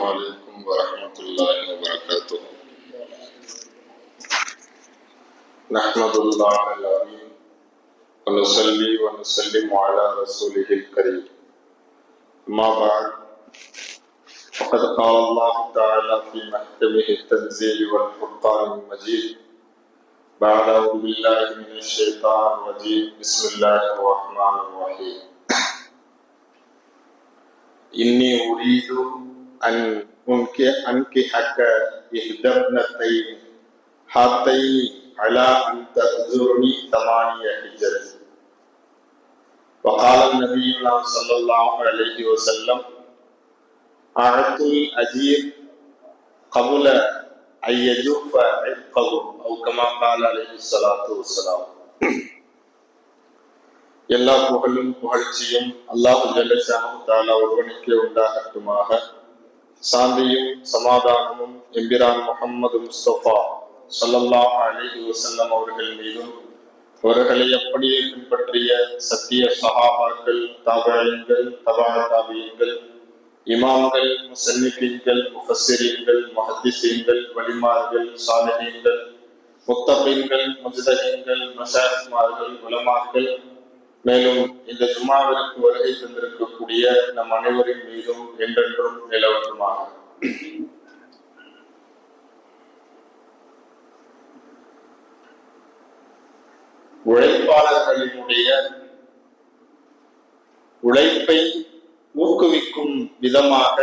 السلام عليكم ورحمة الله وبركاته. نحمد الله العظيم ونصلي ونسلم على رسوله الكريم. أما بعد فقد قال الله تعالى في محكمه التنزيل والفرقان المجيد. بعد أعوذ بالله من الشيطان الرجيم. بسم الله الرحمن الرحيم. إني أريد أن أنكحك إحدى ابنتين هاتين على أن تأجرني ثمانية حجج وقال النبي صلى الله عليه وسلم أعط الأجير قبل أن يجف عرقه أو كما قال عليه الصلاة والسلام எல்லா புகழும் புகழ்ச்சியும் அல்லாஹு ஜல்லஷானு தாலா ஒருவனுக்கே உண்டாகட்டுமாக சாந்தியும் சமாதானமும் எம்பிரான் முகம்மது முஸ்தபா சொல்லல்லா அலிஹி வசல்லம் அவர்கள் மீதும் அவர்களை அப்படியே பின்பற்றிய சத்திய சகாபாக்கள் தாபாயங்கள் தபா தாபியங்கள் இமாம்கள் முசன்னிபீன்கள் முஃபஸ்ஸிரீன்கள் மஹதிசீன்கள் வலிமார்கள் சாலிஹீன்கள் முத்தபீன்கள் முஜதகீன்கள் மஷாயிக்மார்கள் உலமார்கள் மேலும் இந்த ஜும்மாவிற்கு வருகை தந்திருக்கக்கூடிய நம் அனைவரின் மீதும் என்றென்றும் நிலவட்டுமாக. உழைப்பாளர்களினுடைய உழைப்பை ஊக்குவிக்கும் விதமாக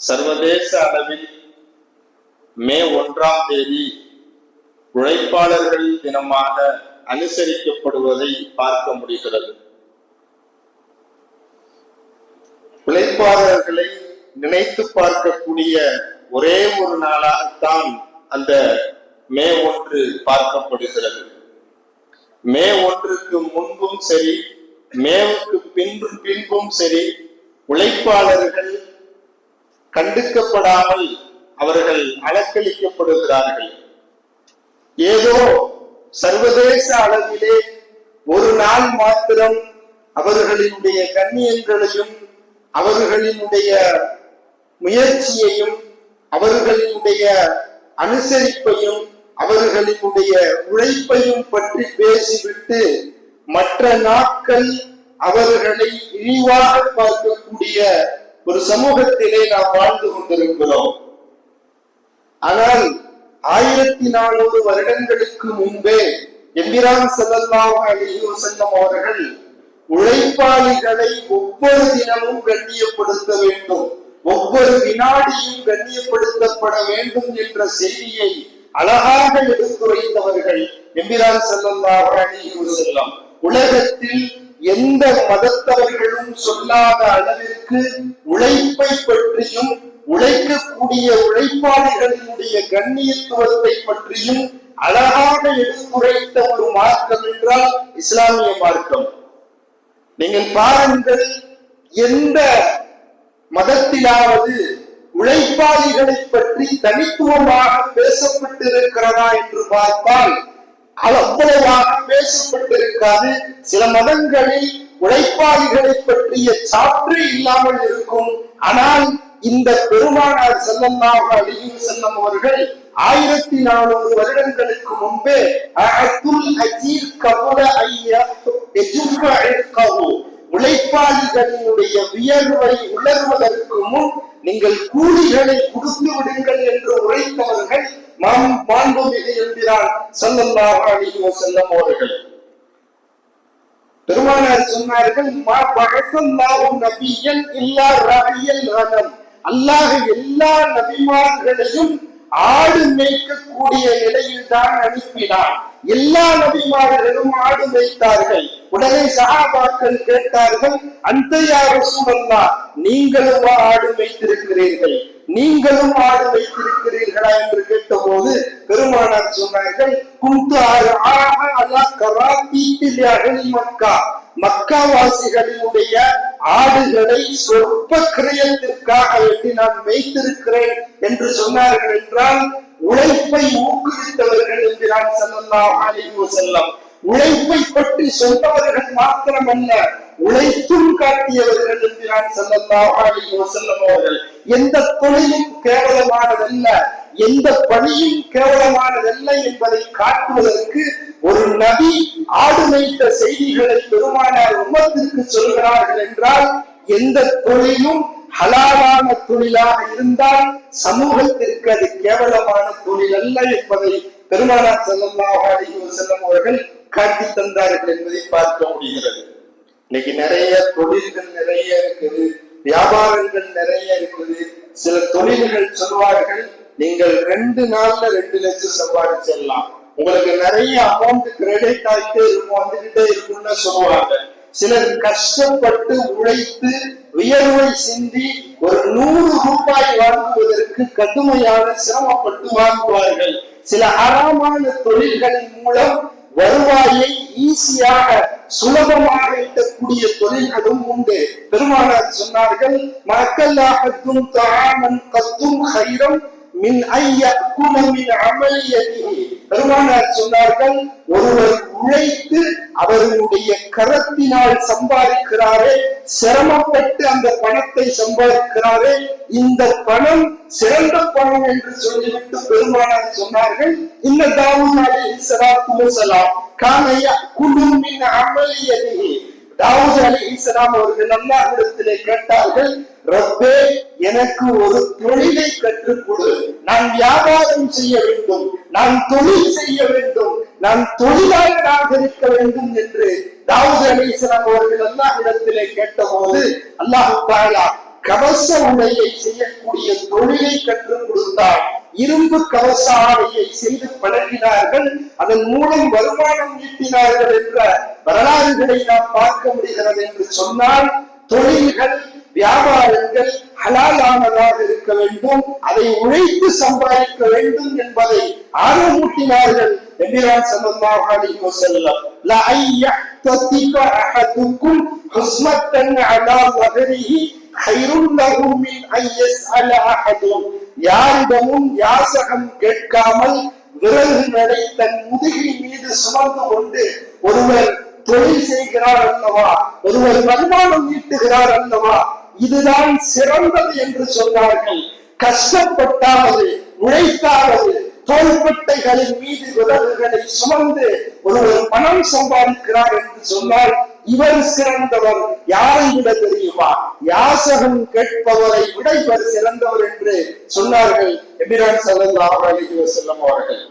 சர்வதேச அளவில் மே ஒன்றாம் தேதி உழைப்பாளர்கள் தினமாக அனுசரிக்கப்படுவதை பார்க்க முடிகிறது. உழைப்பாளர்களை நினைத்து பார்க்கக்கூடிய ஒரே ஒரு நாளாகத்தான் அந்த மே ஒன்று பார்க்கப்படுகிறது. மே ஒன்றுக்கு முன்பும் சரி மேவுக்கு பின்பும் பின்பும் சரி உழைப்பாளர்கள் கண்டுக்கப்படாமல் அவர்கள் அலக்களிக்கப்படுகிறார்கள் ஏதோ சர்வதேச அளவிலே ஒரு நாள் மாத்திரம் அவர்களினுடைய கண்ணியங்களையும் அவர்களினுடைய முயற்சியையும் அவர்களினுடைய அனுசரிப்பையும் அவர்களினுடைய உழைப்பையும் பற்றி பேசிவிட்டு மற்ற நாட்கள் அவர்களை இழிவாக பார்க்கக்கூடிய ஒரு சமூகத்திலே நாம் வாழ்ந்து கொண்டிருக்கிறோம். ஆனால் ஆயிரத்தி நானூறு வருடங்களுக்கு முன்பே எம்பிரான் செல்லல்லாஹு அலைஹி வஸல்லம் அவர்கள் உழைப்பாளிகளை ஒவ்வொரு தினமும் கண்ணியப்படுத்த வேண்டும். ஒவ்வொரு வினாடியும் கண்ணியப்படுத்தப்பட வேண்டும் என்ற செய்தியை அழகாக எடுத்துரைத்தவர்கள் எம்பிரான் செல்லல்லாஹு அலைஹி வஸல்லம். உலகத்தில் எந்த மதத்தவர்களும் சொல்லாத அளவிற்கு உழைப்பை பற்றியும் உழைக்கக்கூடிய உழைப்பாளிகளினுடைய கண்ணியத்துவத்தை பற்றியும் அழகாக எடுத்துரைத்த ஒரு மார்க்கம் என்றால் இஸ்லாமிய மார்க்கம். நீங்கள் பாருங்கள் எந்த மதத்திலாவது உழைப்பாளிகளை பற்றி தனித்துவமாக பேசப்பட்டிருக்கிறதா என்று பார்த்தால் அவ்வளவாக பேசப்பட்டிருக்காது. சில மதங்களில் உழைப்பாளிகளை பற்றிய சாற்று இல்லாமல் இருக்கும். ஆனால் இந்த பெருமானார் செல்லல்லாஹு அலைஹி செல்லம் அவர்கள் ஆயிரத்தி நானூறு வருடங்களுக்கு முன்பே அஅத்துல் அஜீர் கபுல ஐயா உழைப்பாளிகளினுடைய வியர்வை உலர்வதற்கு முன் நீங்கள் கூலிகளை கொடுத்து விடுங்கள் என்று உழைத்தவர்கள் மாம் மாண்புமிகு என்கிறான் சல்லல்லாஹு அலைஹி செல்லம் அவர்கள். பெருமானார் சொன்னார்கள் மா பகசல்லாஹு நபியன் இல்லா ரஹியல் ரகம் அல்லாஹ் எல்லா நபிமார்களையும் ஆடு மேய்க்கக்கூடிய நிலையில் தான் அனுப்பினார் எல்லா நபிமார்களும் ஆடு மேய்த்தார்கள். உடனே சகாபாக்கள் கேட்டார்கள் அந்த யாரும் சூழல்லா நீங்களும் ஆடு மேய்த்திருக்கிறீர்கள். நீங்களும் ஆடு வைத்திருக்கிறீர்களா என்று கேட்டபோது பெருமானார் சொன்னார்கள் குந்து ஆக அல்லா கராத்தீட்டில் அகலி மக்கா. மக்காவாசிகளினுடைய ஆடுகளை சொற்ப கிரயத்திற்காக எப்படி நான் வைத்திருக்கிறேன் என்று சொன்னார்கள் என்றால் உழைப்பை ஊக்குவித்தவர்கள் என்று நான் செல்லலாம் அழிவு செல்லம் உழைப்பை பற்றி சொன்னவர்கள் மாத்திரமல்ல உழைத்தும் காட்டியவர்கள் என்கிறான் ஸல்லல்லாஹு அலைஹி வஸல்லம் அவர்கள். எந்த தொழிலும் கேவலமானதல்ல. எந்த பணியும் கேவலமானதல்ல என்பதை காட்டுவதற்கு ஒரு நபி ஆடு செய்திகளை பெருமானார் உமத்திற்கு சொல்கிறார்கள் என்றால் எந்த தொழிலும் ஹலாலான தொழிலாக இருந்தால் சமூகத்திற்கு அது கேவலமான தொழில் அல்ல என்பதை பெருமானார் ஸல்லல்லாஹு அலைஹி வஸல்லம் அவர்கள் காட்டி தந்தார்கள் என்பதை பார்க்க முடிகிறது. இன்னைக்கு நிறைய தொழில்கள் நிறைய இருக்குது. வியாபாரங்கள் நிறைய இருக்குது. சில தொழில்கள் சொல்வார்கள் நீங்கள் ரெண்டு நாள்ல ரெண்டு லட்சம் சம்பாதிச்சிடலாம் உங்களுக்கு நிறைய அமௌண்ட் கிரெடிட் ஆகிட்டே இருக்கும் வந்துகிட்டே இருக்கும்னு சொல்லுவாங்க. சிலர் கஷ்டப்பட்டு உழைத்து வியர்வை சிந்தி ஒரு நூறு ரூபாய் வாங்குவதற்கு கடுமையான சிரமப்பட்டு வாங்குவார்கள். சில அறமான தொழில்களின் மூலம் வருவாயை ஈஸியாக சுலபமாக ஈட்டக்கூடிய தொழில்களும் உண்டு. பெருமானார் சொன்னார்கள் மக்களாகத்தும் தாமன் கத்தும் ஹைரம் மின் ஐயா குணமின் அமலியதி பெருமானார் சொன்னார்கள் ஒருவர் உழைத்து அவர்களுடைய கரத்தினால் சம்பாதிக்கிறாரே சிரமப்பட்டு அந்த பணத்தை சம்பாதிக்கிறாரே இந்த பணம் சிறந்த பணம் என்று சொல்லிவிட்டு பெருமானார் சொன்னார்கள். இந்த தாவூத் அலி ஸலாத்து வஸலாம் காமையா குலுமின் அமலியதி தாவூத் அலைஹிஸ்ஸலாம் அவர்கள் அல்லாஹ்விடத்திலே கேட்டார்கள் ரப்பே எனக்கு ஒரு தொழிலை கற்றுக் கொடு நான் வியாபாரம் செய்ய வேண்டும். நான் தொழில் செய்ய வேண்டும். நான் தொழிலாளராக இருக்க வேண்டும் என்று தாவூத் அலைஹிஸ்ஸலாம் அவர்கள் அல்லாஹ்விடத்திலே கேட்டபோது அல்லாஹு தாலா கவச உடையை செய்யக்கூடிய தொழிலை கற்றுக் கொடுத்தார். இரும்பு கவச ஆடையை செய்து பழகினார்கள். அதன் மூலம் வருமானம் ஈட்டினார்கள் என்ற வரலாறுகளை நாம் பார்க்க முடிகிறது என்று சொன்னால் தொழில்கள் வியாபாரங்கள் ஹலாலானதாக இருக்க வேண்டும் அதை உழைத்து சம்பாதிக்க வேண்டும் என்பதை ஆர்வமூட்டினார்கள் எம்பிரான் ஸல்லல்லாஹு அலைஹி வஸல்லம் லா ஐயஹ்ததிக அஹதுக்கும் ஹுஸ்மத்தன் அலா வஹரிஹி خيرٌ له من أن يسأل أحد யாரிடமும் யாசகம் கேட்காமல் விறகுகளை தன் முதுகின் மீது சுமந்து கொண்டு ஒருவர் தொழில் செய்கிறார் அல்லவா ஒருவர் வருமானம் ஈட்டுகிறார் அல்லவா இதுதான் சிறந்தது என்று சொன்னார்கள். கஷ்டப்பட்டாவது உழைத்தாவது தோள்பட்டைகளின் மீது உதவுகளை சுமந்து ஒருவர் பணம் சம்பாதிக்கிறார் என்று சொன்னால் இவர் சிறந்தவர் யாரை விட தெரியுமா? யாசகம் கேட்பவரை விட இவர் சிறந்தவர் என்று சொன்னார்கள் எபிரான் ஸல்லல்லாஹு அலைஹி செல்லும் அவர்கள்.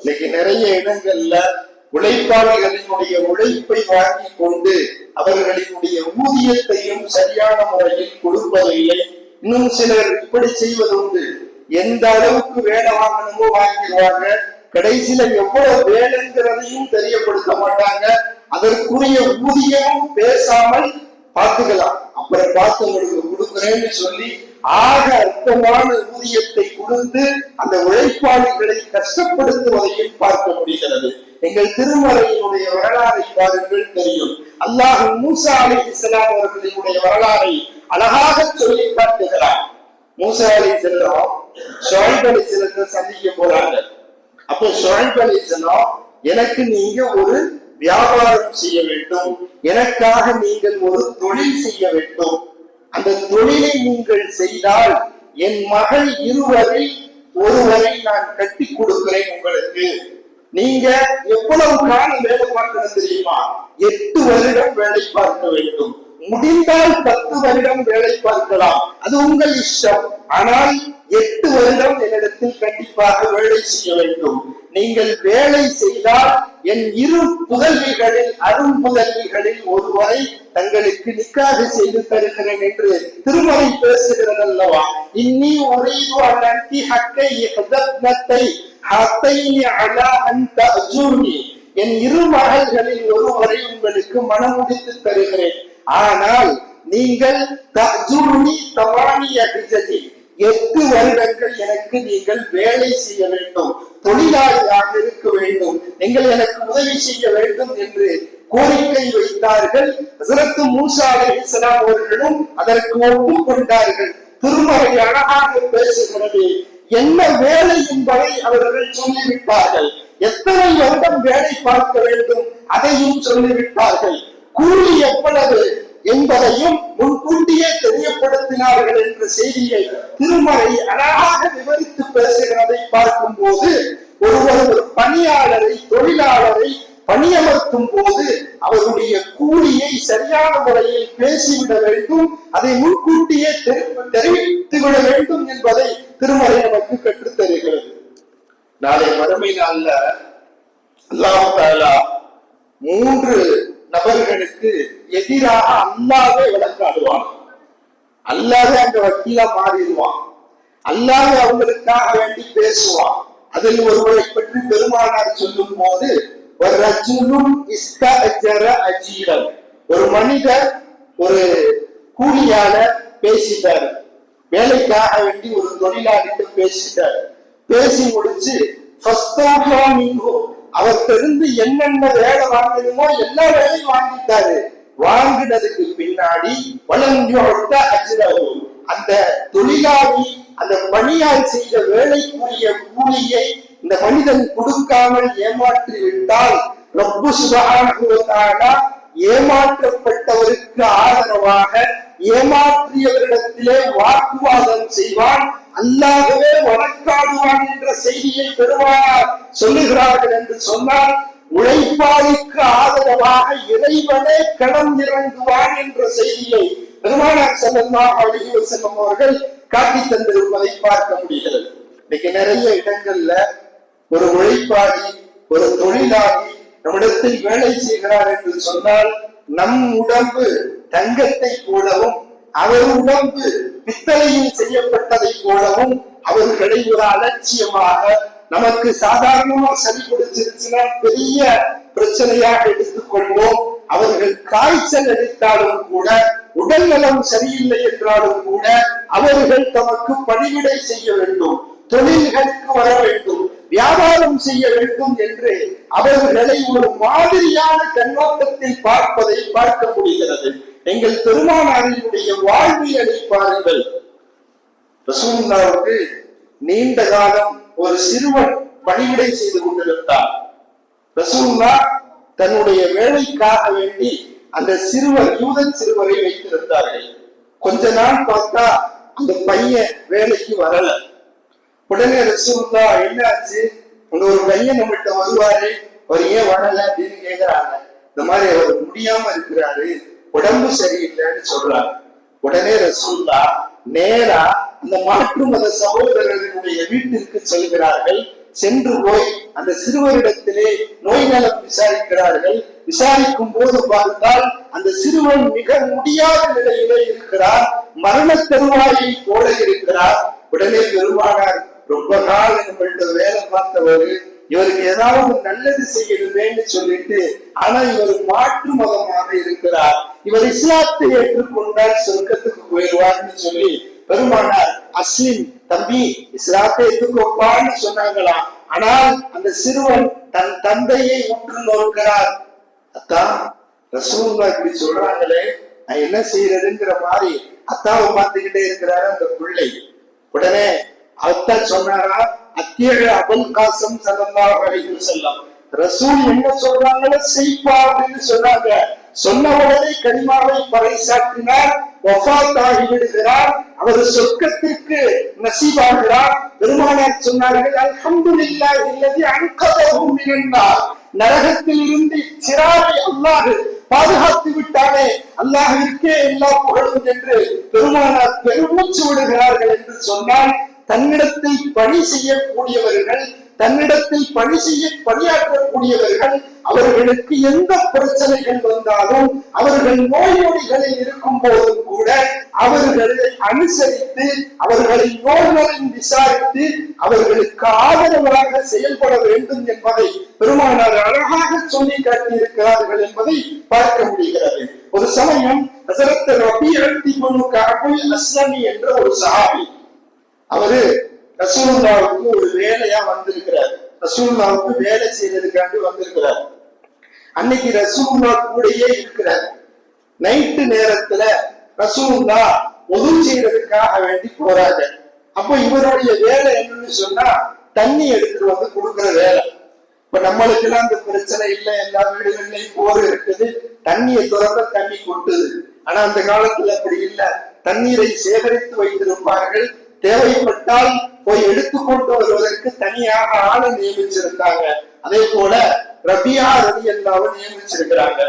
இன்னைக்கு நிறைய இடங்கள்ல உழைப்பாளிகளினுடைய உழைப்பை வாங்கி கொண்டு அவர்களினுடைய ஊதியத்தையும் சரியான முறையில் கொடுப்பதில்லை. இன்னும் சிலர் இப்படி செய்வதுண்டு. எந்த அளவுக்கு வேலை வாங்கணுமோ வாங்கிடுவாங்க கடைசியில எவ்வளவு வேலைங்கிறதையும் தெரியப்படுத்த மாட்டாங்க. அதற்குரிய ஊதியமும் பேசாமல் பார்த்துக்கலாம். அப்புறம் பார்த்து உங்களுக்கு கொடுக்குறேன்னு சொல்லி ஆக அற்பமான ஊதியத்தை கொடுத்து அந்த உழைப்பாளிகளை கஷ்டப்படுத்துவதையும் பார்க்க முடிகிறது. எங்கள் திருமறையினுடைய வரலாறை பாருங்கள் தெரியும். அல்லாஹ் மூசா அலி இஸ்லாம் அவர்களினுடைய வரலாறை அழகாக சொல்லி காட்டுகிறார். மூசா அலி செல்லம் ஷோய்ப் அலி செல்லத்தை சந்திக்க போறாங்க. அப்போ ஷோய்ப் அலி செல்லம் எனக்கு நீங்க ஒரு வியாபாரம் செய்ய வேண்டும். எனக்காக நீங்கள் ஒரு தொழில் செய்ய வேண்டும். அந்த தொழிலை நீங்கள் செய்தால் என் மகள் இருவரை ஒருவரை நான் கட்டி கொடுக்கிறேன் உங்களுக்கு. நீங்க எவ்வளவு காலம் வேலை பார்க்கணும் தெரியுமா? எட்டு வருடம் வேலை பார்க்க வேண்டும். முடிந்தால் பத்து வருடம் வேலை பார்க்கலாம். அது உங்கள் இஷ்டம். ஆனால் எட்டு வருடம் என்னிடத்தில் கண்டிப்பாக வேலை செய்ய வேண்டும். நீங்கள் வேலை செய்தால் என் இரு புதல்விகளில் அரும் புதல்விகளில் ஒருவரை தங்களுக்கு நிக்காக செய்து தருகிறேன் என்று திருமலை பேசுகிறது அல்லவா இன்னி ஒரே அக்கை ஹக்கை என் இரு மகள்களில் ஒருவரை உங்களுக்கு மனமுடித்து தருகிறேன். ஆனால் நீங்கள் எட்டு வருடங்கள் எனக்கு நீங்கள் வேலை செய்ய வேண்டும். தொழிலாளியாக இருக்க வேண்டும். நீங்கள் எனக்கு உதவி செய்ய வேண்டும் என்று கோரிக்கை வைத்தார்கள். ஹசரத்து மூசா அலைஹிஸ்ஸலாம் அவர்களும் அதற்கு ஒப்புக்கொண்டார்கள் திருமறை அழகாக பேசுகிறது. என்ன வேலை என்பதை அவர்கள் சொல்லிவிட்டார்கள். எத்தனை வருடம் வேலை பார்க்க வேண்டும் அதையும் சொல்லிவிட்டார்கள். கூலி எவ்வளவு என்பதையும் முன்கூட்டியே தெரியப்படுத்தினார்கள் என்ற செய்தியை திருமலை அழகாக விவரித்து பேசுகிறதை பார்க்கும் போது ஒருவர் ஒரு பணியாளரை தொழிலாளரை பணியமர்த்தும் போது அவருடைய கூலியை சரியான முறையில் பேசிவிட வேண்டும் அதை முன்கூட்டியே தெரிவித்து விட வேண்டும் என்பதை திருமறை நமக்கு கற்றுத் தருகிறது நாளை மறுமை நாள்ல அல்லாஹ் தாலா மூன்று நபர்களுக்கு எதிராக அல்லாவே விளக்காடுவான் அல்லாவே அங்க வக்கீலா மாறிடுவான். அல்லாவே அவங்களுக்காக வேண்டி பேசுவான். அதில் ஒருவரை பற்றி பெருமானார் சொல்லும் போது ஒரு ரஜுலும் இஸ்தஅஜர ஒரு மனிதர் ஒரு கூலியால பேசிட்டார். வேலைக்காக வேண்டி ஒரு தொழிலாளிட்டு பேசிட்டார். பேசி முடிச்சு ஃபஸ்தாஃபா அவர்கிட்ட இருந்து என்னென்ன வேலை வாங்கணுமோ எல்லா வேலையும் வாங்கிட்டாரு. வாங்கினதுக்கு பின்னாடி வளஞ்சோட்ட அஜிரவு அந்த தொழிலாளி அந்த பணியால் செய்த வேலைக்குரிய கூலியை இந்த மனிதன் கொடுக்காமல் ஏமாற்றி விட்டால் ரப்பு சுகான ஏமாற்றப்பட்டவருக்கு ஆதரவாக ஏமாற்றியவரிடத்திலே வாக்குவாதம் செய்வான் அல்லாகவே வழக்காடுவான் என்ற செய்தியை பெறுவார். சொல்லுகிறார்கள் என்று சொன்னால் உழைப்பாளிக்கு ஆதரவாக இறைவனே களம் இறங்குவான் என்ற செய்தியை பெருமானார் ஸல்லல்லாஹு அழகிய வஸல்லம் அவர்கள் காட்டி தந்திருப்பதை பார்க்க முடிகிறது. இன்னைக்கு நிறைய இடங்கள்ல ஒரு உழைப்பாளி ஒரு தொழிலாளி நம்மிடத்தில் வேலை செய்கிறார் என்று சொன்னால் நம் உடம்பு தங்கத்தை போலவும் அவர் உடம்பு பித்தளையில் செய்யப்பட்டதை போலவும் அவர்களை ஒரு அலட்சியமாக நமக்கு சாதாரணமா சரி பிடிச்சிருச்சுன்னா பெரிய பிரச்சனையாக எடுத்துக்கொள்வோம் அவர்கள் காய்ச்சல் அடித்தாலும் கூட உடல் நலம் சரியில்லை என்றாலும் கூட அவர்கள் தமக்கு பணிவிடை செய்ய வேண்டும் தொழில்களுக்கு வர வேண்டும் வியாபாரம் செய்ய வேண்டும் என்று அவர்களை ஒரு மாதிரியான கண்ணோட்டத்தில் பார்ப்பதை பார்க்க முடிகிறது. எங்கள் பெருமானாரினுடைய வாழ்வியலை பாருங்கள். ரசூல்லாவுக்கு நீண்ட காலம் ஒரு சிறுவன் பணிவிடை செய்து கொண்டிருந்தார் ரசூல்லா தன்னுடைய வேலைக்காக வேண்டி அந்த சிறுவர் யூதன் சிறுவரை வைத்திருந்தார்கள். கொஞ்ச நாள் பார்த்தா அந்த பையன் வேலைக்கு வரல. உடனே ரசூல்லா என்னாச்சு? அந்த ஒரு பையன் நம்மகிட்ட வருவாரு. அவர் ஏன் வரல? அப்படின்னு கேக்குறாங்க. இந்த மாதிரி அவர் முடியாம இருக்கிறாரு. உடம்பு சரியில்லைன்னு சொல்றாங்க. உடனே ரசூல்லா நேரா இந்த மாற்று மத சகோதரர்களுடைய வீட்டிற்கு செல்கிறார்கள். சென்று போய் அந்த சிறுவரிடத்திலே நோய் நலம் விசாரிக்கிறார்கள். விசாரிக்கும் போது பார்த்தால் அந்த சிறுவன் மிக முடியாத நிலையிலே இருக்கிறார். மரண தருவாயை போல இருக்கிறார். உடனே பெருமானார் ரொம்ப நாள் நம்மள்ட்ட வேலை பார்த்தவர். இவருக்கு ஏதாவது நல்லது செய்யணுமேன்னு சொல்லிட்டு ஆனா இவர் மாற்று மதமாக இருக்கிறார். இவர் இஸ்லாத்தை ஏற்றுக்கொண்டால் சொர்க்கத்துக்கு போயிடுவார்னு சொல்லி பெருமானார் அஸ்லிம் தம்பி இஸ்லாத்தை எதிர்கொப்பான்னு சொன்னாங்களாம். ஆனால் அந்த சிறுவன் தன் தந்தையை உற்று நோக்கிறார். அத்தான் ரசூல்லா இப்படி சொல்றாங்களே நான் என்ன செய்யறதுங்கிற மாதிரி அத்தாவை பார்த்துக்கிட்டே இருக்கிறாரு அந்த பிள்ளை. உடனே அத்தா சொன்னாரா அத்தியழ அபுல் காசம் சல்லல்லாஹு அலைஹி வஸல்லம். ரசூல் என்ன சொல்றாங்களோ செய்ப்பா அப்படின்னு சொன்னாங்க. சொன்ன உடனே கனிமாவை பறைசாற்றினார் வஃபாத் விடுகிறார் அவர் சொர்க்கத்திற்கு நசீவாகிறார் பெருமானார் சொன்னார்கள் அல்ஹம்து இல்லா இல்லது அன்கதஹு மினன்னார். நரகத்தில் இருந்து சிறாரை அல்லாஹ் பாதுகாத்து விட்டானே. அல்லாஹிற்கே எல்லா புகழும் என்று பெருமானார் பெருமூச்சு விடுகிறார்கள் என்று சொன்னால் தன்னிடத்தில் பணி செய்யக்கூடியவர்கள் தன்னிடத்தில் பணி செய்ய பணியாற்றக்கூடியவர்கள் அவர்களுக்கு எந்த பிரச்சனைகள் வந்தாலும் அவர்கள் நோய் நொடிகளில் இருக்கும் போதும் கூட அவர்களை அனுசரித்து அவர்களை நோய்களில் விசாரித்து அவர்களுக்கு ஆதரவாக செயல்பட வேண்டும் என்பதை பெருமானார் அழகாக சொல்லி காட்டியிருக்கிறார்கள் என்பதை பார்க்க முடிகிறது. ஒரு சமயம் ஹசரத் ரபீஅத்தி இப்னு அஸ்லமி என்ற ஒரு சஹாபி அவரு ரசூலுல்லாவுக்கு ஒரு வேலையா வந்திருக்கிறார். ரசூலுல்லாவுக்கு வேலை செய்யறதுக்காண்டி வந்திருக்கிறார். அன்னைக்கு ரசூல்லா கூடயே இருக்கிறார். நைட்டு நேரத்துல ரசூல்லா ஒது செய்யறதுக்காக வேண்டி போறாங்க. அப்போ இவருடைய வேலை என்னன்னு சொன்னா தண்ணி எடுத்துட்டு வந்து கொடுக்கற வேலை. இப்ப நம்மளுக்கு எல்லாம் அந்த பிரச்சனை இல்லை. எல்லா வீடுகள்லயும் போர் இருக்குது. தண்ணியை திறந்த தண்ணி கொட்டுது. ஆனா அந்த காலத்துல அப்படி இல்ல. தண்ணீரை சேகரித்து வைத்திருப்பார்கள். தேவைப்பட்டால் போய் எடுத்துக்கொண்டு வருவதற்கு தனியாக ஆளை நியமிச்சிருக்காங்க அதே போல ரபியா ரவி எல்லாவும் நியமிச்சிருக்கிறாங்க.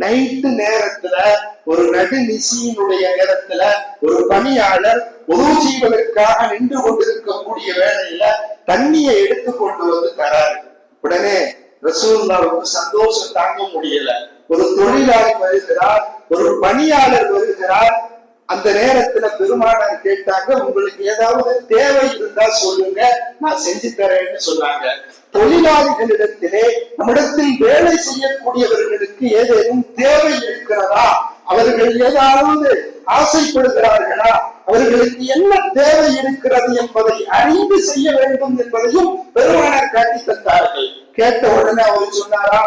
நைட்டு நேரத்துல ஒரு நடு நிசியினுடைய நேரத்துல ஒரு பணியாளர் உதவு செய்வதற்காக நின்று கொண்டிருக்கக்கூடிய வேலையில தண்ணியை எடுத்து கொண்டு வந்து தராரு. உடனே ரசூல்லாவுக்கு சந்தோஷம் தாங்க முடியல. ஒரு தொழிலாளி வருகிறார் ஒரு பணியாளர் வருகிறார் அந்த நேரத்துல பெருமானார் கேட்டாங்க உங்களுக்கு ஏதாவது தேவை இருந்தா சொல்லுங்க நான் செஞ்சு தரேன்னு சொன்னாங்க. தொழிலாளிகளிடத்திலே நம்மிடத்தில் வேலை செய்யக்கூடியவர்களுக்கு ஏதேனும் தேவை இருக்கிறதா? அவர்கள் ஏதாவது ஆசைப்படுகிறார்களா? அவர்களுக்கு என்ன தேவை இருக்கிறது என்பதை அறிந்து செய்ய வேண்டும் என்பதையும் பெருமானார் காட்டி தந்தார்கள். கேட்ட உடனே அவர் சொன்னாரா?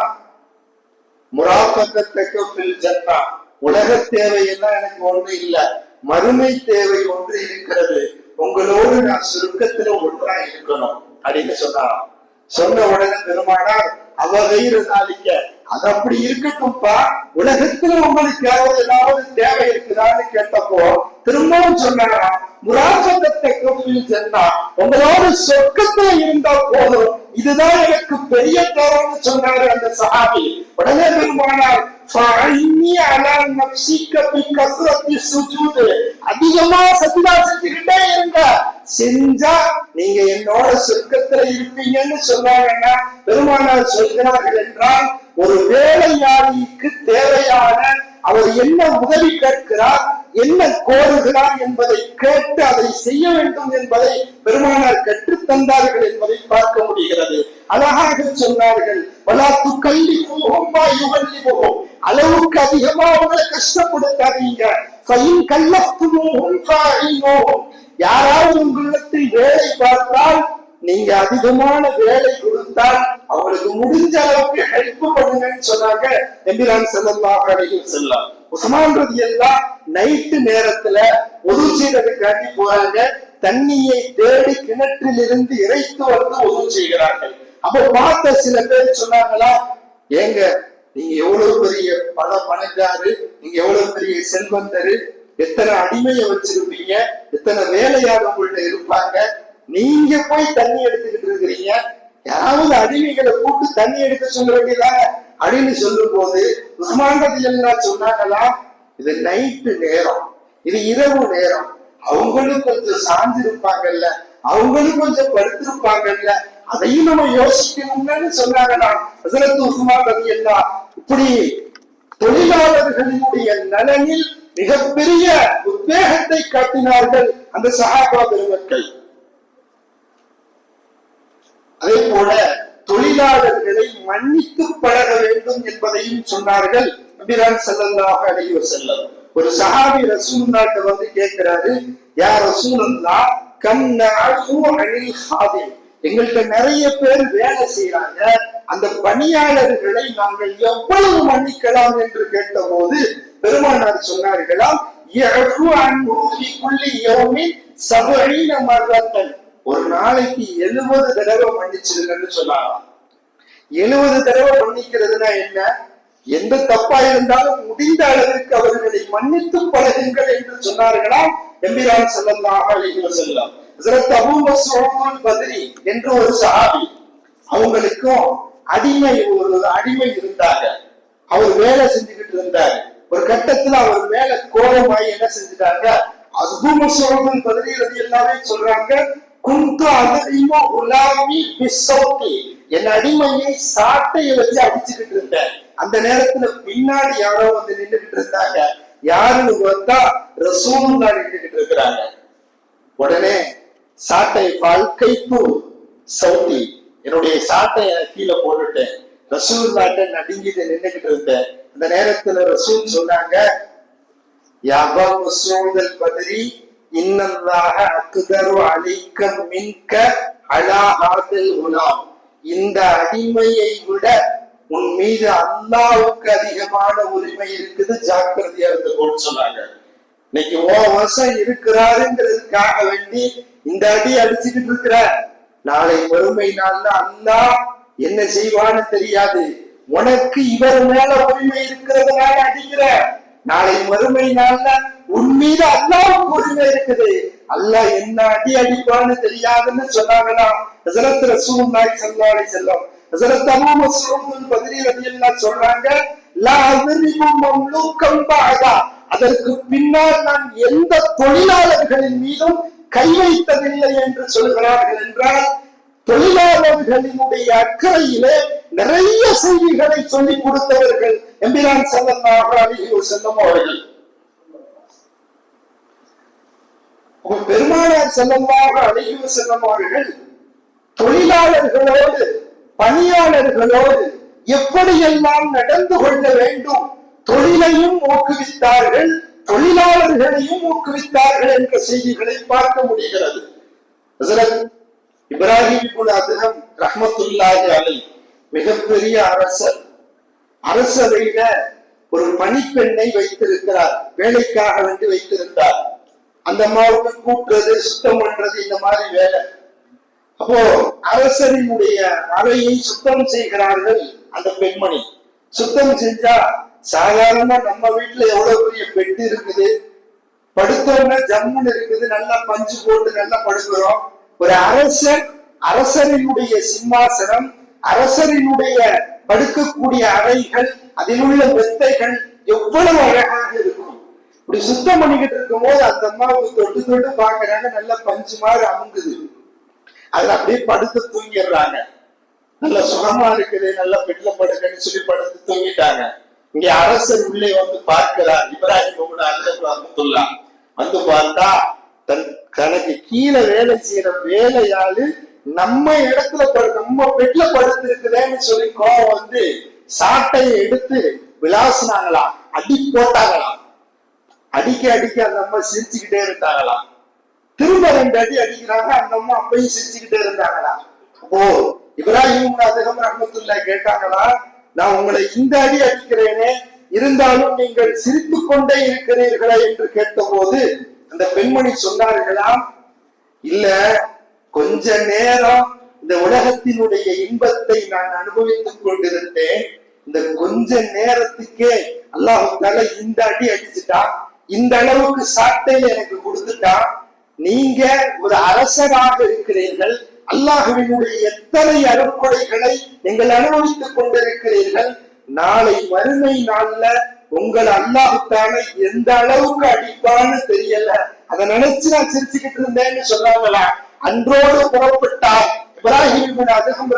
முராபக்கத்தக்க ஜன்னா. உலக தேவையெல்லாம் எனக்கு ஒண்ணு இல்ல. மறுமை தேவை ஒன்று இருக்கிறது. உங்களோடு நான் சுருக்கத்துல ஒன்றா இருக்கணும் அப்படின்னு சொன்னாராம். சொன்ன உடனே பெருமானார் அவகைரு நாளிக்க. அது அப்படி இருக்கட்டும்ப்பா. உலகத்துல உங்களுக்கு ஏதாவது தேவை இருக்குதான்னு கேட்டப்போ திரும்பவும் சொன்னாராம் முராசகத்தை கோவில் சென்னா உங்களோட சொர்க்கத்துல இருந்தா போதும். இதுதான் எனக்கு பெரிய தேவைன்னு சொன்னாரு அந்த சஹாபி உடனே பெருமானார் فَعِنِّي عَلَى نَفْسِكَ بِكَثْرَةِ السُّجُودِ அதிகமா சஜிதா செஞ்சுக்கிட்டே இருங்க செஞ்சா நீங்க என்னோட சொர்க்கத்துல இருப்பீங்கன்னு சொன்னாங்கன்னா பெருமானார் சொல்கிறார்கள் என்றால் ஒரு வேலையாளிக்கு தேவையான அவர் என்ன உதவி கேட்கிறார் என்ன கோருகிறார் என்பதை கேட்டு அதை செய்ய வேண்டும் என்பதை பெருமானார் கற்றுத் தந்தார்கள் என்பதை பார்க்க முடிகிறது. அழகாக சொன்னார்கள் வலாத்து கல்வி போகும் அளவுக்கு அதிகமா அவங்களை கஷ்டப்படுத்தாதீங்க. ஃபைன் கல்லத்துமோகும் ஃபாயினோகும் யாராவது உங்களிடத்தில் வேலை பார்த்தால் நீங்க அதிகமான வேலை கொடுத்தால் அவங்களுக்கு முடிஞ்ச அளவுக்கு ஹெல்ப் பண்ணுங்கன்னு சொன்னாங்க எம்பிரான் செல்லமாக அடையும் செல்லாம் உஸ்மான் எல்லாம் நைட்டு நேரத்துல ஒது செய்யறதுக்காண்டி போறாங்க. தண்ணியை தேடி கிணற்றில் இருந்து இறைத்து வந்து உதவு செய்கிறார்கள் அப்ப பார்த்த சில பேர் சொன்னாங்களா ஏங்க நீங்க எவ்வளவு பெரிய பல பணக்காரு நீங்க எவ்வளவு பெரிய செல்வந்தரு எத்தனை அடிமையை வச்சிருப்பீங்க எத்தனை வேலையாளர் உங்கள்ட்ட இருப்பாங்க நீங்க போய் தண்ணி எடுத்துக்கிட்டு இருக்கிறீங்க. யாராவது அடிமைகளை கூட்டு தண்ணி எடுக்க சொல்ல வேண்டியதாங்க அப்படின்னு சொல்லும் போது உஸ்மான் எல்லாம் சொன்னாங்களா? இது நைட்டு நேரம். இது இரவு நேரம். அவங்களும் கொஞ்சம் சார்ந்திருப்பாங்கல்ல அவங்களும் கொஞ்சம் படுத்திருப்பாங்கல்ல? அதையும் நம்ம யோசிக்கணும்னு சொன்னாங்கன்னா ஹசரத் உஸ்மான் ரதி எல்லாம் இப்படி தொழிலாளர்களினுடைய நலனில் மிகப்பெரிய உத்வேகத்தை காட்டினார்கள் அந்த சகாபா பெருமக்கள் அதே போல தொழிலாளர்களை மன்னித்து பழக வேண்டும் என்பதையும் சொன்னார்கள் அபிரான் செல்லல்லாக அடைவ செல்லம் ஒரு சஹாபி ரசூல்லாட்ட வந்து கேட்கிறாரு யார் ரசூலல்லா கம் நஅஃபு அனில் எங்கள்கிட்ட நிறைய பேர் வேலை செய்யறாங்க அந்த பணியாளர்களை நாங்கள் எவ்வளவு மன்னிக்கலாம் என்று கேட்டபோது பெருமானார் சொன்னார்களாம் சபரின அன்ஹு ஒரு நாளைக்கு எழுபது தடவை மன்னிச்சிருங்கன்னு சொன்னாராம் எழுபது தடவை மன்னிக்கிறதுனா என்ன? எந்த தப்பா இருந்தாலும் முடிந்த அளவிற்கு அவர்களை மன்னித்து பழகுங்கள் என்று சொன்னார்களா? எம்பிரான் செல்லந்தாக அழைக்கிற செல்லம் பதிரி என்று ஒரு சஹாபி அவங்களுக்கும் அடிமை ஒரு அடிமை இருந்தாங்க. அவர் வேலை செஞ்சுக்கிட்டு இருந்தாரு. ஒரு கட்டத்துல அவர் மேல கோபமாயி என்ன செஞ்சுட்டாங்க? அபூ மஸ்ஊத் பத்ரி எல்லாமே சொல்றாங்க குந்து அதரிமோ உலாமி பிசோட்டி என் அடிமையை சாட்டையை வச்சு அடிச்சுக்கிட்டு இருந்தேன். அந்த நேரத்துல பின்னாடி யாரோ வந்து நின்றுகிட்டு இருந்தாங்க. யாருன்னு பார்த்தா ரசூலும் தான் நின்றுகிட்டு இருக்கிறாங்க. உடனே சாட்டை வாழ்க்கைப்பு சவுதி என்னுடைய சாட்டை கீழே போட்டுட்டேன். ரசூல் நாட்டை நடுங்கிட்டு நின்றுகிட்டு இருந்தேன். அந்த நேரத்துல ரசூல் சொன்னாங்க யாபா மசூதல் பதரி இன்னல்லாக அக்குதரு அழைக்க மின்க அலா உலாம். இந்த அடிமையை விட உன் மீது அல்லாவுக்கு அதிகமான உரிமை இருக்குது ஜாக்கிரதையா இருந்துக்கோன்னு சொன்னாங்க. இன்னைக்கு ஓ வருஷம் இருக்கிறாருங்கிறதுக்காக வேண்டி இந்த அடி அடிச்சுக்கிட்டு இருக்கிற நாளை வறுமை நாள்ல அல்லாஹ் என்ன செய்வான்னு தெரியாது. உனக்கு இவர் மேல உரிமை இருக்கிறதுனால அடிக்கிற. நாளை மறுமை நாள்ல உன் மீது அல்லாவும் உரிமை இருக்குது. அல்லாஹ் என்ன அடி அடிப்பான்னு தெரியாதுன்னு சொன்னாங்கன்னா ஹசரத் ரசூல் நாய் சல்லாடி செல்லும் ஹசரத் அபூ மசூல் பதிரி ரலியல்லாஹு சொல்றாங்க லா அத்ரிபு மம்லூக்கம் அதற்கு பின்னால் நான் எந்த தொழிலாளர்களின் மீதும் கை வைத்ததில்லை என்று சொல்கிறார்கள் என்றால் தொழிலாளர்களினுடைய அக்கறையிலே நிறைய செய்திகளை சொல்லிக் கொடுத்தவர்கள் எம்பிரான் ஸல்லல்லாஹு அலைஹி செல்லும் அவர்கள். உங்க பெருமானார் ஸல்லல்லாஹு அழகிய வஸல்லம் தொழிலாளர்களோடு பணியாளர்களோடு எப்படியெல்லாம் நடந்து கொள்ள வேண்டும்? தொழிலையும் ஊக்குவித்தார்கள் தொழிலாளர்களையும் ஊக்குவித்தார்கள் என்ற செய்திகளை பார்க்க முடிகிறது. இப்ராஹிம் இப்னு ரஹமத்துல்லாஹி அலை மிகப்பெரிய அரசர். அரசவையில ஒரு பணிப்பெண்ணை வைத்திருக்கிறார் வேலைக்காக வேண்டி வைத்திருந்தார். அந்த அம்மாவுக்கு கூட்டுறது சுத்தம் பண்றது இந்த மாதிரி வேலை. அப்போ அரசரினுடைய அறையை சுத்தம் செய்கிறார்கள் அந்த பெண்மணி. சுத்தம் செஞ்சா சாதாரணமா நம்ம வீட்டுல எவ்வளவு பெரிய பெட் இருக்குது? படுத்தோம்னா ஜம்முன்னு இருக்குது நல்லா பஞ்சு போட்டு நல்லா படுக்கிறோம். ஒரு அரசர் அரசரினுடைய சிம்மாசனம் அரசரினுடைய படுக்கக்கூடிய அறைகள் அதில் உள்ள மெத்தைகள் எவ்வளவு அழகாக இருக்கும். இப்படி சுத்தம் பண்ணிக்கிட்டு இருக்கும் போது அந்த அம்மாவுக்கு தொட்டு தொட்டு பாக்குறாங்க நல்லா பஞ்சு மாதிரி அமுங்குது. அதுல அப்படியே படுத்து தூங்கிடுறாங்க. நல்ல சுகமா இருக்குது நல்ல பெட்ல படுக்கன்னு சொல்லி படுத்து தூங்கிட்டாங்க. இங்க அரசர் உள்ளே வந்து பார்க்கிறார். இப்ராஹிம் அப்துல்லா. வந்து பார்த்தா தன் தனக்கு கீழே வேலை செய்யற வேலையாளு நம்ம இடத்துல நம்ம பெட்ல படுத்து இருக்குதேன்னு சொல்லி கோவம் வந்து சாட்டையை எடுத்து விளாசுனாங்களாம். அடி போட்டாங்களாம். அடிக்க அடிக்க அந்த அம்மா சிரிச்சுக்கிட்டே இருந்தாங்களாம். திரும்ப ரெண்டு அடி அடிக்கிறாங்க அந்த அம்மா அப்பையும் சிரிச்சுக்கிட்டே இருந்தாங்களா ஓ இப்ராஹிம் அதிகம் ரஹமத்துல்லா கேட்டாங்களா நான் உங்களை இந்த அடி அடிக்கிறேனே இருந்தாலும் நீங்கள் சிரித்துக் கொண்டே இருக்கிறீர்களா என்று கேட்டபோது அந்த பெண்மணி சொன்னார்களாம் இல்ல கொஞ்ச நேரம் இந்த உலகத்தினுடைய இன்பத்தை நான் அனுபவித்துக் கொண்டிருந்தேன். இந்த கொஞ்ச நேரத்துக்கே அல்லாஹால இந்த அடி அடிச்சுட்டான். இந்த அளவுக்கு சாட்டை எனக்கு கொடுத்துட்டா நீங்க ஒரு அரசராக இருக்கிறீர்கள். அல்லாஹுவினுடைய எத்தனை அருட்கொடைகளை நீங்கள் அனுபவித்துக் கொண்டிருக்கிறீர்கள்? நாளை மறுமை நாள்ல உங்கள் அல்லாஹுத்தான எந்த அளவுக்கு அடிப்பான்னு தெரியல. அதை நினைச்சு நான் சிரிச்சுக்கிட்டு இருந்தேன்னு சொன்னாங்களா அன்றோடு புறப்பட்டார் இப்ராஹிம்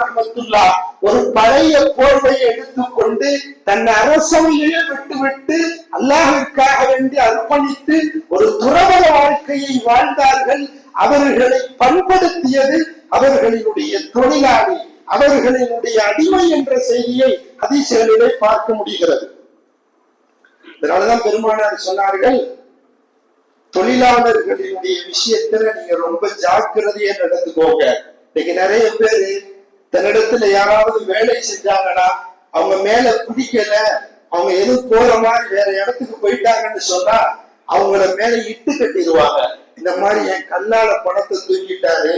ரஹமத்துல்லா ஒரு பழைய போர்வையை எடுத்துக்கொண்டு தன் அரசவையே விட்டுவிட்டு அல்லாஹிற்காக வேண்டி அர்ப்பணித்து ஒரு துறவர வாழ்க்கையை வாழ்ந்தார்கள். அவர்களை பண்படுத்தியது அவர்களினுடைய தொழிலாளி அவர்களினுடைய அடிமை என்ற செய்தியை அதிசயங்களிலே பார்க்க முடிகிறது. இதனாலதான் பெருமானார் சொன்னார்கள் தொழிலாளர்களினுடைய விஷயத்துல நீங்க ரொம்ப ஜாக்கிரதையா நடந்துக்கோங்க. இன்னைக்கு நிறைய பேரு தன்னிடத்துல யாராவது வேலை செஞ்சாங்கன்னா அவங்க மேல பிடிக்கல அவங்க எதுவும் போற மாதிரி வேற இடத்துக்கு போயிட்டாங்கன்னு சொன்னா அவங்கள மேல இட்டு கட்டிடுவாங்க. இந்த மாதிரி என் கல்லால பணத்தை தூக்கிட்டாரு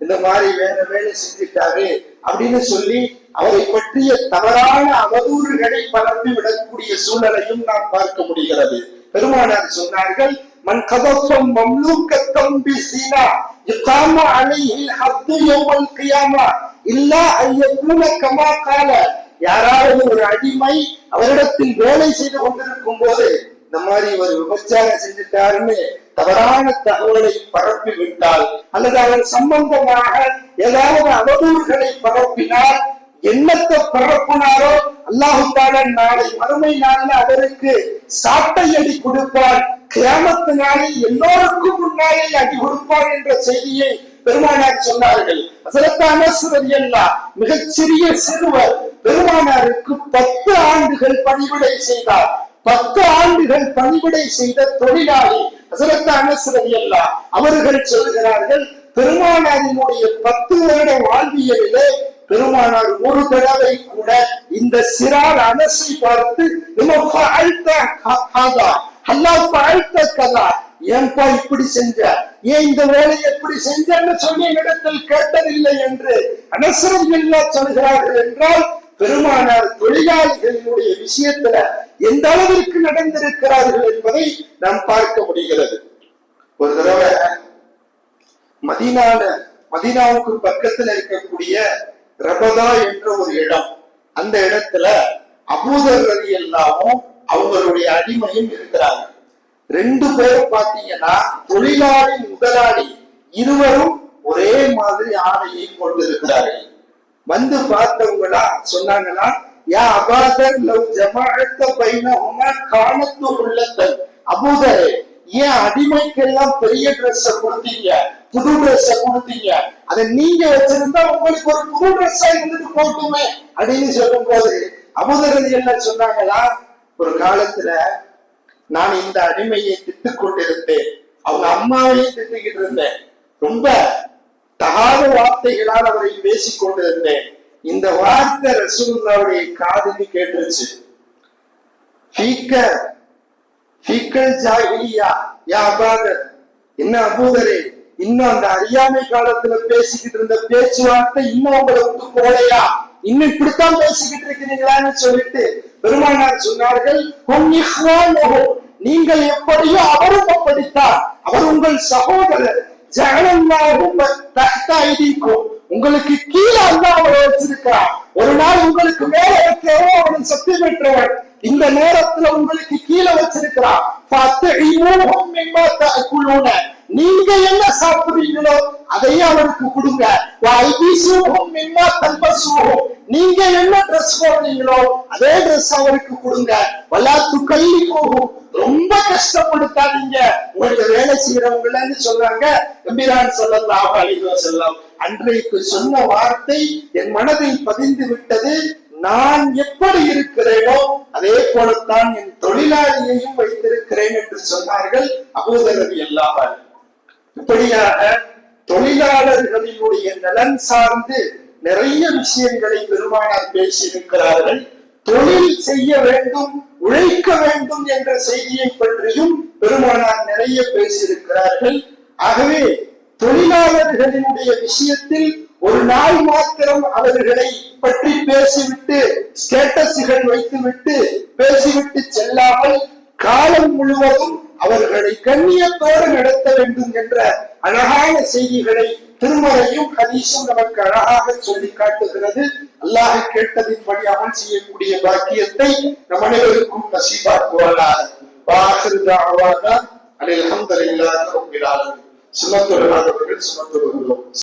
இந்த மாதிரி வேற வேலை செஞ்சுட்டாரு அப்படின்னு சொல்லி அவரை பற்றிய தவறான அவதூறுகளை பரப்பி விடக்கூடிய சூழலையும் நாம் பார்க்க முடிகிறது. பெருமானார் சொன்னார்கள் மண் கதப்பம் மம்லூக்க தம்பி சீனா. يقام عليه அலைஹில் يوم القيامة إلا أن يكون كما قال யாராவது ஒரு அடிமை அவரிடத்தில் வேலை செய்து கொண்டிருக்கும் போது இந்த மாதிரி ஒரு விபச்சாரம் செஞ்சுட்டாருன்னு தவறான தகவலை பரப்பி விட்டால் அல்லது அவர் சம்பந்தமாக ஏதாவது அவதூறுகளை பரப்பினால் என்னத்தை பரப்பினாரோ அல்லாஹு நாளை மறுமை நாளில் அவருக்கு சாட்டை அடி கொடுப்பார். கிராமத்து நாளில் எல்லோருக்கும் முன்னாலே அடி கொடுப்பார் என்ற செய்தியை பெருமானார் சொன்னார்கள். அதற்கான அல்லா மிகச்சிறிய சிறுவர். பெருமானாருக்கு பத்து ஆண்டுகள் பணிவிடை செய்தார். பத்து ஆண்டுகள் பணிவிடை செய்த தொழிலாளி அதற்கான அல்லா அவர்கள் சொல்கிறார்கள் பெருமானாரினுடைய பத்து வருட வாழ்வியலிலே பெருமானார் ஒரு தடவை கூட இந்த சிறார் அனசை பார்த்து ஏன்பா இப்படி செஞ்ச? ஏன் இந்த வேலையை எப்படி செஞ்சன்னு சொல்லி இடத்தில் கேட்டதில்லை என்று அனசரம் இல்லா சொல்கிறார்கள் என்றால் பெருமானார் தொழிலாளிகளினுடைய விஷயத்துல எந்த அளவிற்கு நடந்திருக்கிறார்கள் என்பதை நாம் பார்க்க முடிகிறது. ஒரு தடவை மதினான மதினாவுக்கு பக்கத்துல இருக்கக்கூடிய ரபதா என்ற ஒரு இடம். அந்த இடத்துல அபூதர் ரதி எல்லாமும் அவங்களுடைய அடிமையும் இருக்கிறாங்க. ரெண்டு பேரும் பாத்தீங்கன்னா தொழிலாளி முதலாளி இருவரும் ஒரே மாதிரி ஆடையை கொண்டிருக்கிறார்கள். வந்து பார்த்தவங்களா சொன்னாங்கன்னா யா அபாதர் லவ் ஜமாஅத்த பைனஹுமா கானத்து உள்ளத்தன் அபூதரே ஏன் அடிமைக்கெல்லாம் பெரிய ட்ரெஸ் கொடுத்தீங்க? புது ட்ரெஸ் கொடுத்தீங்க அதை நீங்க வச்சிருந்தா உங்களுக்கு ஒரு புது ட்ரெஸ் இருந்துட்டு போட்டுமே அப்படின்னு சொல்லும் போது அமுதரதி என்ன சொன்னாங்களா? ஒரு காலத்துல நான் இந்த அடிமையை திட்டு கொண்டிருந்தேன். அவங்க அம்மாவையும் திட்டிக்கிட்டு இருந்தேன். ரொம்ப தகாத வார்த்தைகளால் அவரை பேசிக் கொண்டிருந்தேன். இந்த வார்த்தை ரசூல்லாவுடைய காதுக்கு கேட்டுருச்சு. ஃபீக்க ஃபீக்கல் ஜாஹிலியா யா அபாதர் என்ன அபூதரே இன்னும் அந்த அறியாமை காலத்துல பேசிக்கிட்டு இருந்த பேச்சுவார்த்தை இன்னும் உங்களை விட்டு போலையா இன்னும் இப்படித்தான் பேசிக்கிட்டு இருக்கிறீங்களான்னு சொல்லிட்டு பெருமானார் சொன்னார்கள் நீங்கள் எப்படியோ அவரும் அப்படித்தான். அவர் உங்கள் சகோதரர். ஜெகனல்லாவும் தகத்தாயிருக்கும் உங்களுக்கு கீழே அல்ல அவரை வச்சிருக்கிறார் ஒரு நாள் உங்களுக்கு மேல இருக்கிறவோ அவன் சக்தி பெற்றவன். இந்த நேரத்துல உங்களுக்கு கீழே வச்சிருக்கிறான் நீங்க என்ன சாப்பிடுறீங்களோ அதையே அவருக்கு கொடுங்க. நீங்க என்ன ட்ரெஸ் போடுறீங்களோ அதே ட்ரெஸ் அவருக்கு கொடுங்க. வல்லாத்து கல்வி போகும். ரொம்ப கஷ்டப்படுத்தாதீங்க உங்களுக்கு வேலை செய்யறவங்களன்னு சொல்றாங்க. எம்பிரான் சொல்லலாம் அழிவா செல்லம் அன்றைக்கு சொன்ன வார்த்தை என் மனதில் பதிந்து விட்டது. நான் எப்படி இருக்கிறேனோ அதே போலத்தான் என் தொழிலாளியையும் வைத்திருக்கிறேன் என்று சொன்னார்கள் அபூதரவி எல்லாவரும் இப்படியாக தொழிலாளர்களினுடைய நலன் சார்ந்து நிறைய விஷயங்களை பெருமானார் பேசியிருக்கிறார்கள். தொழில் செய்ய வேண்டும் உழைக்க வேண்டும் என்ற செய்தியை பற்றியும் பெருமானார் நிறைய பேசியிருக்கிறார்கள். ஆகவே தொழிலாளர்களினுடைய விஷயத்தில் ஒரு நாள் மாத்திரம் அவர்களை பற்றி பேசிவிட்டு ஸ்டேட்டஸுகள் வைத்துவிட்டு பேசிவிட்டு செல்லாமல் காலம் முழுவதும் அவர்களை கண்ணியத்தோடு நடத்த வேண்டும் என்ற அழகான செய்திகளை திருமறையும் ஹதீஸும் நமக்கு அழகாக சொல்லி காட்டுகிறது. அல்லாஹ் கேட்டதின்படி அமல் செய்யக்கூடிய பாக்கியத்தை நம் அனைவருக்கும் நசீபாக்குவானார் வாஹிரு தாவானா அனில் அல்ஹம்துலில்லாஹி சுமத்துள்ளாதவர்கள் சுமத்துள்ளோம்